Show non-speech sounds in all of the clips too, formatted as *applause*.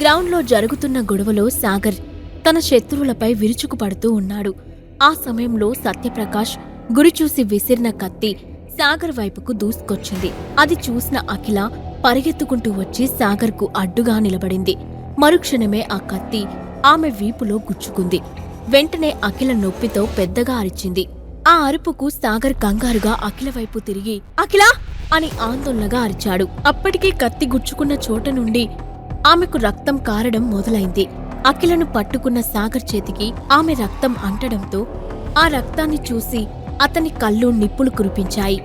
గ్రౌండ్లో జరుగుతున్న గొడవలో సాగర్ తన శత్రువులపై విరుచుకుపడుతూ ఉన్నాడు. ఆ సమయంలో సత్యప్రకాష్ గురిచూసి విసిరిన కత్తి సాగర్ వైపుకు దూసుకొచ్చింది. అది చూసిన అఖిల పరిగెత్తుకుంటూ వచ్చి సాగర్కు అడ్డుగా నిలబడింది. మరుక్షణమే ఆ కత్తి ఆమె వీపులో గుచ్చుకుంది. వెంటనే అఖిల నొప్పితో పెద్దగా అరిచింది. ఆ అరుపుకు సాగర్ కంగారుగా అఖిల వైపు తిరిగి అఖిల! అని ఆందోళనగా అరిచాడు. అప్పటికే కత్తి గుచ్చుకున్న చోట నుండి ఆమెకు రక్తం కారడం మొదలైంది. అఖిలను పట్టుకున్న సాగర్ చేతికి ఆమె రక్తం అంటడంతో ఆ రక్తాన్ని చూసి అతని కళ్ళు నిప్పులు కురిపించాయి.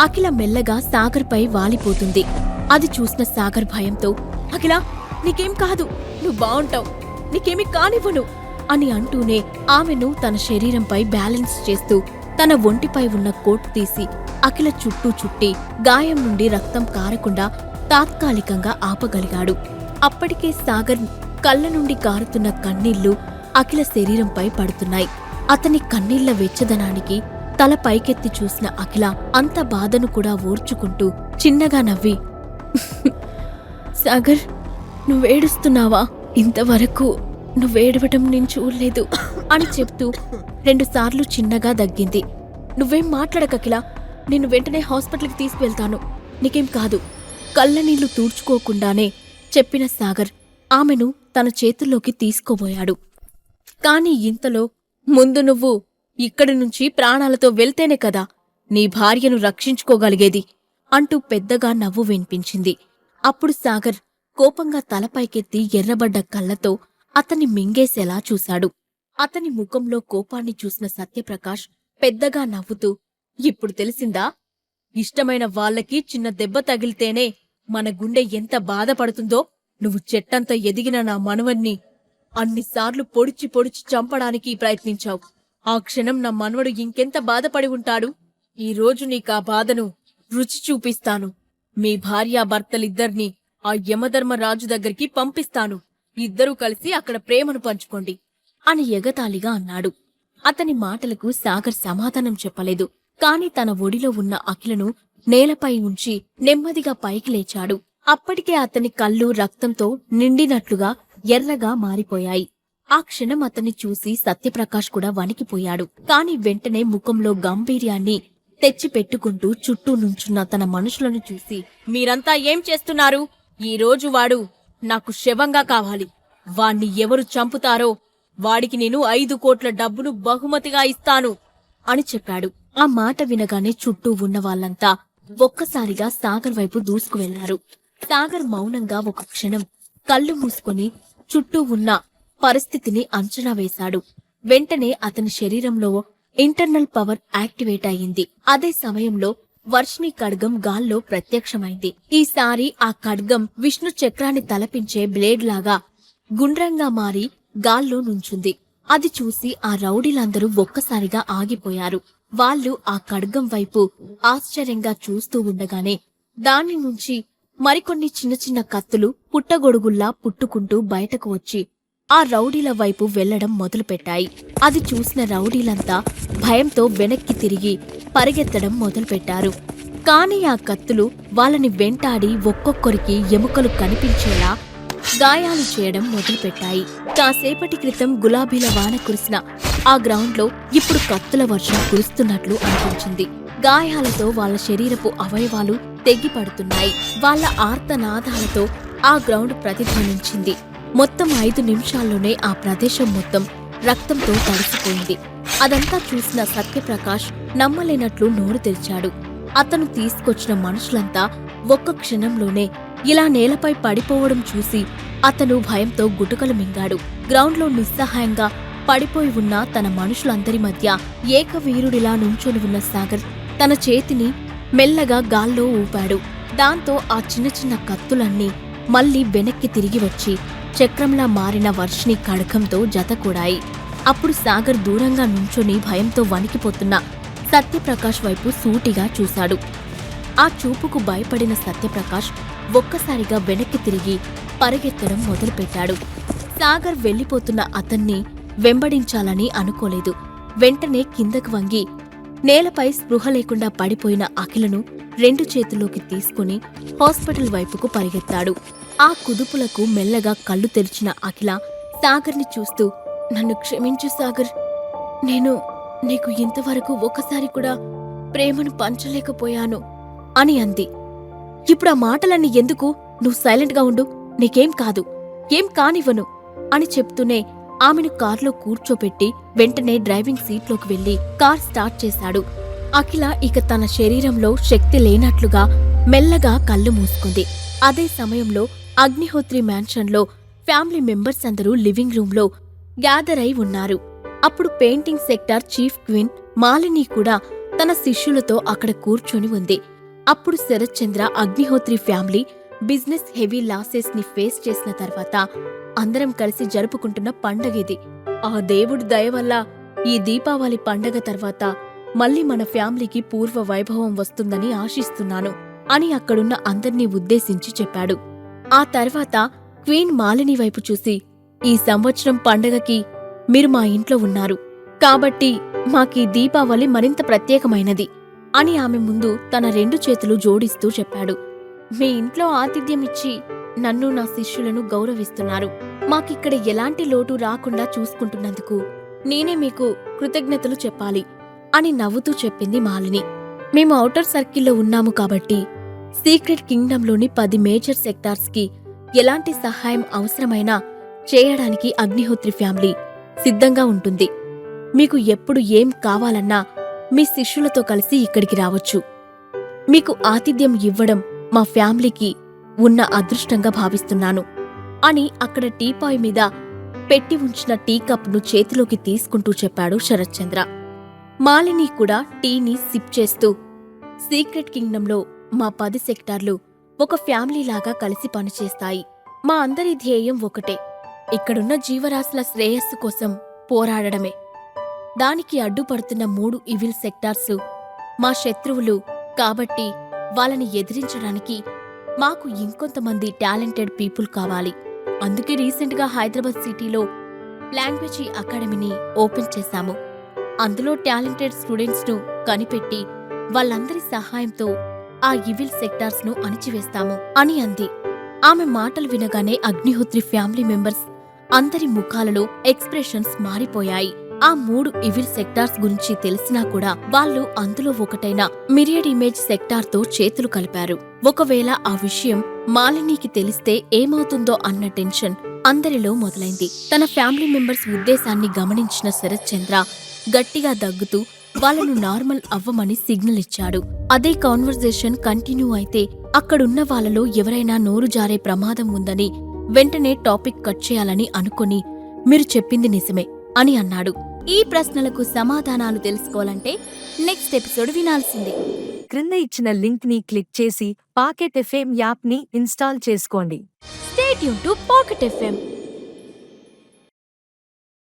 అఖిల మెల్లగా సాగర్పై వాలిపోతుంది. అది చూసిన సాగర్ భయంతో అఖిల నీకేం కాదు. నువ్వు బావుంటావు. నీకేమీ కానివ్వను. అని అంటూనే ఆమెను తన శరీరంపై బ్యాలెన్స్ చేస్తూ తన ఒంటిపై ఉన్న కోట్ తీసి అఖిల చుట్టూ చుట్టి గాయం నుండి రక్తం కారకుండా తాత్కాలికంగా ఆపగలిగాడు. అప్పటికే సాగర్ కళ్ళ నుండి కారుతున్న కన్నీళ్ళు అఖిల శరీరంపై పడుతున్నాయి. అతని కన్నీళ్ళ వెచ్చదనానికి తల పైకెత్తి చూసిన అఖిల అంత బాధను కూడా ఓర్చుకుంటూ చిన్నగా నవ్వి *laughs* సాగర్ నువ్వేడుస్తున్నావా ఇంతవరకు నువ్వేడవటం నేను చూడలేదు అని చెప్తూ రెండుసార్లు చిన్నగా దగ్గింది. నువ్వేం మాట్లాడకకిల నిన్ను వెంటనే హాస్పిటల్కి తీసుకువెళ్తాను నీకేం కాదు. కళ్ళ నీళ్ళు తూడ్చుకోకుండానే చెప్పిన సాగర్ ఆమెను తన చేతుల్లోకి తీసుకోబోయాడు. కాని ఇంతలో ముందు నువ్వు ఇక్కడి నుంచి ప్రాణాలతో వెళ్తేనే కదా నీ భార్యను రక్షించుకోగలిగేది అంటూ పెద్దగా నవ్వు వినిపించింది. అప్పుడు సాగర్ కోపంగా తలపైకెత్తి ఎర్రబడ్డ కళ్ళతో అతన్ని మింగేసేలా చూశాడు. అతని ముఖంలో కోపాన్ని చూసిన సత్యప్రకాష్ పెద్దగా నవ్వుతూ ఇప్పుడు తెలిసిందా? ఇష్టమైన వాళ్ళకి చిన్న దెబ్బ తగిలితేనే మన గుండె ఎంత బాధపడుతుందో నువ్వు చెట్టంత ఎదిగిన నా మనవన్ని అన్నిసార్లు పొడిచి పొడిచి చంపడానికి ప్రయత్నించావు. ఆ క్షణం నా మనవడు ఇంకెంత బాధపడి ఉంటాడు? ఈ రోజు నీకా బాధను రుచి చూపిస్తాను. మీ భార్యాభర్తలిద్దర్నీ ఆ యమధర్మరాజు దగ్గరికి పంపిస్తాను. ఇద్దరూ కలిసి అక్కడ ప్రేమను పంచుకోండి అని ఎగతాళిగా అన్నాడు. అతని మాటలకు సాగర్ సమాధానం చెప్పలేదు. కాని తన ఒడిలో ఉన్న అఖిలను నేలపై ఉంచి నెమ్మదిగా పైకి లేచాడు. అప్పటికే అతని కళ్ళు రక్తంతో నిండినట్లుగా ఎర్రగా మారిపోయాయి. ఆ క్షణం అతన్ని చూసి సత్యప్రకాష్ కూడా వణికిపోయాడు. కాని వెంటనే ముఖంలో గంభీర్యాన్ని తెచ్చిపెట్టుకుంటూ చుట్టూ నుంచున్న తన మనుషులను చూసి మీరంతా ఏం చేస్తున్నారు? ఈ రోజు వాడు నాకు శవంగా కావాలి. వాణ్ణి ఎవరు చంపుతారో? వాడికి నేను ఐదు కోట్ల డబ్బును బహుమతిగా ఇస్తాను అని చెప్పాడు. ఆ మాట వినగానే చుట్టూ ఉన్న వాళ్ళంతా ఒక్కసారిగా సాగర్ వైపు దూసుకువెళ్ళారు. సాగర్ మౌనంగా ఒక క్షణం కళ్ళు మూసుకొని చుట్టూ ఉన్న పరిస్థితిని అంచనా వేశాడు. వెంటనే అతని శరీరంలో ఇంటర్నల్ పవర్ యాక్టివేట్ అయింది అదే సమయంలో వర్షిణి ఖడ్గం గాల్లో ప్రత్యక్షమైంది. ఈసారి ఆ ఖడ్గం విష్ణు చక్రాన్ని తలపించే బ్లేడ్ లాగా గుండ్రంగా మారి గాల్లో నుంచుంది. అది చూసి ఆ రౌడీలందరూ ఒక్కసారిగా ఆగిపోయారు. వాళ్ళు ఆ ఖడ్గం వైపు ఆశ్చర్యంగా చూస్తూ ఉండగానే దాని నుంచి మరికొన్ని చిన్న చిన్న కత్తులు పుట్టగొడుగుల్లా పుట్టుకుంటూ బయటకు వచ్చి ఆ రౌడీల వైపు వెళ్ళడం మొదలుపెట్టాయి. అది చూసిన రౌడీలంతా భయంతో వెనక్కి తిరిగి పరిగెత్తడం మొదలుపెట్టారు. కాని ఆ కత్తులు వాళ్ళని వెంటాడి ఒక్కొక్కరికి ఎముకలు కనిపించేలా గాయాలు చేయడం మొదలుపెట్టాయి. కాసేపటి క్రితం గులాబీల వాన కురిసిన ఆ గ్రౌండ్లో ఇప్పుడు కత్తుల వర్షం కురుస్తున్నట్లు అనిపించింది. గాయాలతో వాళ్ళ శరీరపు అవయవాలు తెగ్గిపడుతున్నాయి వాళ్ళ ఆర్తనాదాలతో ఆ గ్రౌండ్ ప్రతిధ్వనించింది. మొత్తం ఐదు నిమిషాల్లోనే ఆ ప్రదేశం మొత్తం రక్తంతో తడిసిపోయింది. అదంతా చూసిన సత్యప్రకాష్ నమ్మలేనట్లు నోరు తెరిచాడు. అతను తీసుకొచ్చిన మనుషులంతా ఒక్క క్షణంలోనే ఇలా నేలపై పడిపోవడం చూసి అతను భయంతో గుటుకలు మింగాడు. గ్రౌండ్లో నిస్సహాయంగా పడిపోయి ఉన్న తన మనుషులందరి మధ్య ఏకవీరుడిలా నుంచొని ఉన్న సాగర్ తన చేతిని మెల్లగా గాల్లో ఊపాడు. దాంతో ఆ చిన్న చిన్న కత్తులన్నీ మళ్ళీ వెనక్కి తిరిగి వచ్చి చక్రంలా మారిన వర్షిని కడకంతో జతకూడాయి అప్పుడు సాగర్ దూరంగా నుంచొని భయంతో వణికిపోతున్న సత్యప్రకాష్ వైపు సూటిగా చూశాడు. ఆ చూపుకు భయపడిన సత్యప్రకాష్ ఒక్కసారిగా వెనక్కి తిరిగి పరిగెత్తడం మొదలుపెట్టాడు. సాగర్ వెళ్ళిపోతున్న అతన్ని వెంబడించాలని అనుకోలేదు. వెంటనే కిందకు వంగి నేలపై స్పృహ లేకుండా పడిపోయిన అఖిలను రెండు చేతుల్లోకి తీసుకుని హాస్పిటల్ వైపుకు పరిగెత్తాడు. ఆ కుదుపులకు మెల్లగా కళ్ళు తెరిచిన అఖిల సాగర్ని చూస్తూ నన్ను క్షమించు సాగర్. నేను నీకు ఇంతవరకు ఒకసారి కూడా ప్రేమను పంచలేకపోయాను అని అంది. ఇప్పుడు ఆ మాటలన్నీ ఎందుకు? నువ్వు సైలెంట్గా ఉండు. నీకేం కాదు. ఏం కానివ్వను అని చెప్తూనే ఆమెను కార్లో కూర్చోపెట్టి వెంటనే డ్రైవింగ్ సీట్లోకి వెళ్ళి కార్ స్టార్ట్ చేశాడు. అఖిల ఇక తన శరీరంలో శక్తి లేనట్లుగా మెల్లగా కళ్ళు మూసుకుంది. అదే సమయంలో అగ్నిహోత్రి మ్యాన్షన్లో ఫ్యామిలీ మెంబర్స్ అందరూ లివింగ్ రూంలో గ్యాదర్ అయి ఉన్నారు. అప్పుడు painting sector chief queen Malini కూడా తన శిష్యులతో అక్కడ కూర్చొని ఉంది. అప్పుడు Sharatchandra Agnihotri family business heavy లాసెస్ని face చేసిన తర్వాత అందరం కలిసి జరుపుకుంటున్న పండగ ఇది. ఆ దేవుడి దయ వల్ల ఈ దీపావళి పండగ తర్వాత మళ్ళీ మన ఫ్యామిలీకి పూర్వ వైభవం వస్తుందని ఆశిస్తున్నాను అని అక్కడున్న అందర్నీ ఉద్దేశించి చెప్పాడు. ఆ తర్వాత క్వీన్ మాలిని వైపు చూసి ఈ సంవత్సరం పండగకి మీరు మా ఇంట్లో ఉన్నారు. కాబట్టి మాకీ దీపావళి మరింత ప్రత్యేకమైనది అని ఆమె ముందు తన రెండు చేతులు జోడిస్తూ చెప్పాడు. మీ ఇంట్లో ఆతిథ్యం ఇచ్చి నన్ను నా శిష్యులను గౌరవిస్తున్నారు. మాకిక్కడ ఎలాంటి లోటు రాకుండా చూసుకుంటున్నందుకు నేనే మీకు కృతజ్ఞతలు చెప్పాలి అని నవ్వుతూ చెప్పింది మాలిని. మేము ఔటర్ సర్కిల్లో ఉన్నాము కాబట్టి సీక్రెట్ కింగ్డంలోని పది మేజర్ సెక్టార్స్కి ఎలాంటి సహాయం అవసరమైనా చేయడానికి అగ్నిహోత్రి ఫ్యామిలీ సిద్ధంగా ఉంటుంది. మీకు ఎప్పుడు ఏం కావాలన్నా మీ శిష్యులతో కలిసి ఇక్కడికి రావచ్చు. మీకు ఆతిథ్యం ఇవ్వడం మా ఫ్యామిలీకి ఉన్న అదృష్టంగా భావిస్తున్నాను అని అక్కడ టీపాయ్ మీద పెట్టి ఉంచిన టీ కప్ను చేతిలోకి తీసుకుంటూ చెప్పాడు శరత్చంద్ర. మాలిని కూడా టీని సిప్ చేస్తూ సీక్రెట్ కింగ్డంలో మా పది సెక్టార్లు ఒక ఫ్యామిలీలాగా కలిసి పనిచేస్తాయి. మా అందరి ధ్యేయం ఒకటే ఇక్కడున్న జీవరాశుల శ్రేయస్సు కోసం పోరాడడమే. దానికి అడ్డుపడుతున్న మూడు ఇవిల్ సెక్టార్సు మా శత్రువులు కాబట్టి వాళ్ళని ఎదిరించడానికి మాకు ఇంకొంతమంది టాలెంటెడ్ పీపుల్ కావాలి. అందుకే రీసెంట్గా హైదరాబాద్ సిటీలో లాంగ్వేజీ అకాడమీని ఓపెన్ చేశాము. అందులో టాలెంటెడ్ స్టూడెంట్స్ను కనిపెట్టి వాళ్ళందరి సహాయంతో ఆ ఇవిల్ సెక్టార్స్ను అణిచివేస్తాము అని అంది. ఆమె మాటలు వినగానే అగ్నిహోత్రి ఫ్యామిలీ మెంబర్స్ అందరి ముఖాలలో ఎక్స్ప్రెషన్స్ మారిపోయాయి. ఆ మూడు ఇవిల్ సెక్టార్స్ గురించి తెలిసినా కూడా వాళ్ళు అందులో ఒకటైన మిరియడ్ ఇమేజ్ సెక్టార్తో చేతులు కలిపారు. ఒకవేళ ఆ విషయం మాలినీకి తెలిస్తే ఏమవుతుందో అన్న టెన్షన్ అందరిలో మొదలైంది. తన ఫ్యామిలీ మెంబర్స్ ఉద్దేశాన్ని గమనించిన శరత్ చంద్ర గట్టిగా దగ్గుతూ వాళ్ళను నార్మల్ అవ్వమని సిగ్నల్ ఇచ్చాడు. అదే కాన్వర్జేషన్ కంటిన్యూ అయితే అక్కడున్న వాళ్ళలో ఎవరైనా నోరు జారే ప్రమాదం ఉందని వెంటనే టాపిక్ కట్ చేయాలని అనుకొని మీరు చెప్పింది నిజమే అని అన్నాడు. ఈ ప్రశ్నలకు సమాధానాలు తెలుసుకోవాలంటే నెక్స్ట్ ఎపిసోడ్ వినాల్సిందే. క్రింద ఇచ్చిన లింక్ని క్లిక్ చేసి పాకెట్ ఎఫ్ఎం యాప్ని ఇన్స్టాల్ చేసుకోండి. స్టేట్ యూన్ టు పాకెట్ ఎఫ్ఎం